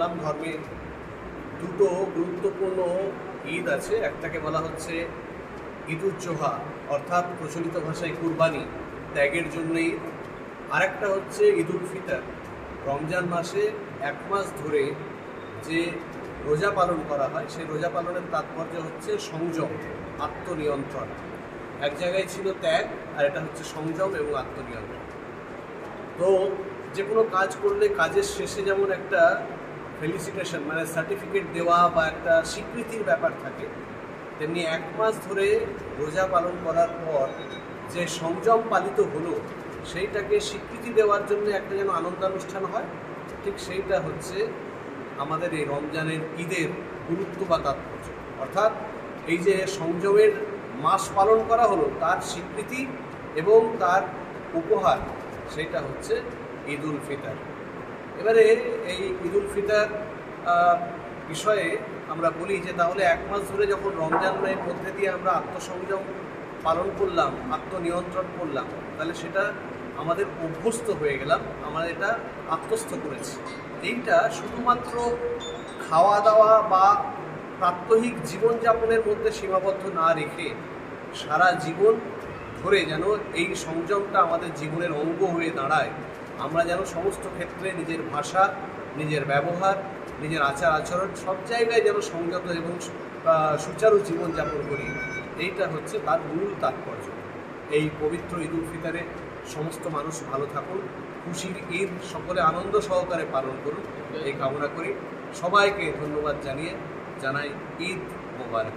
ইসলাম ধর্মে দুটো গুরুত্বপূর্ণ ঈদ আছে। একটাকে বলা হচ্ছে ঈদুল জোহা, অর্থাৎ প্রচলিত ভাষায় কুরবানি, ত্যাগের জন্য ঈদ আরেকটা হচ্ছে ঈদুল ফিতর, রমজান মাসে এক মাস ধরে যে রোজা পালন করা হয়, সেই রোজা পালনের তাৎপর্য হচ্ছে সংযম, আত্মনিয়ন্ত্রণ। এক জায়গায় ছিল ত্যাগ, আর এটা হচ্ছে সংযম এবং আত্মনিয়ন্ত্রণ। তো যে কোনো কাজ করলে কাজের শেষে যেমন একটা ফেলিসিটেশন মানে সার্টিফিকেট দেওয়া বা একটা স্বীকৃতির ব্যাপার থাকে, তেমনি এক মাস ধরে রোজা পালন করার পর যে সংযম পালিত হলো, সেইটাকে স্বীকৃতি দেওয়ার জন্য একটা যেন আনন্দানুষ্ঠান হয়, ঠিক সেইটা হচ্ছে আমাদের এই রমজানের ঈদের গুরুত্ব বা তাৎপর্য। অর্থাৎ এই যে সংযমের মাস পালন করা হলো, তার স্বীকৃতি এবং তার উপহার সেটা হচ্ছে ঈদ উল ফিতর। এবারে এই ঈদ উল ফিতর বিষয়ে আমরা বলি যে তাহলে এক মাস ধরে যখন রমজানের মধ্যে দিয়ে আমরা আত্মসংযম পালন করলাম, আত্মনিয়ন্ত্রণ করলাম, তাহলে সেটা আমাদের অভ্যস্ত হয়ে গেলাম, আমরা এটা আত্মস্থ করেছি। এইটা শুধুমাত্র খাওয়া দাওয়া বা প্রাত্যহিক জীবনযাপনের মধ্যে সীমাবদ্ধ না রেখে সারা জীবন ধরে যেন এই সংযমটা আমাদের জীবনের অঙ্গ হয়ে দাঁড়ায় আমরা যেন সমস্ত ক্ষেত্রে নিজের ভাষা, নিজের ব্যবহার, নিজের আচার আচরণ সব জায়গায় যেন সংযত এবং সুচারু জীবনযাপন করি। এইটা হচ্ছে তার মূল তাৎপর্য। এই পবিত্র ঈদ উল ফিতরে সমস্ত মানুষ ভালো থাকুন, খুশির ঈদ সকলে আনন্দ সহকারে পালন করুন, এই কামনা করি। সবাইকে ধন্যবাদ জানিয়ে জানাই ঈদ মোবারক।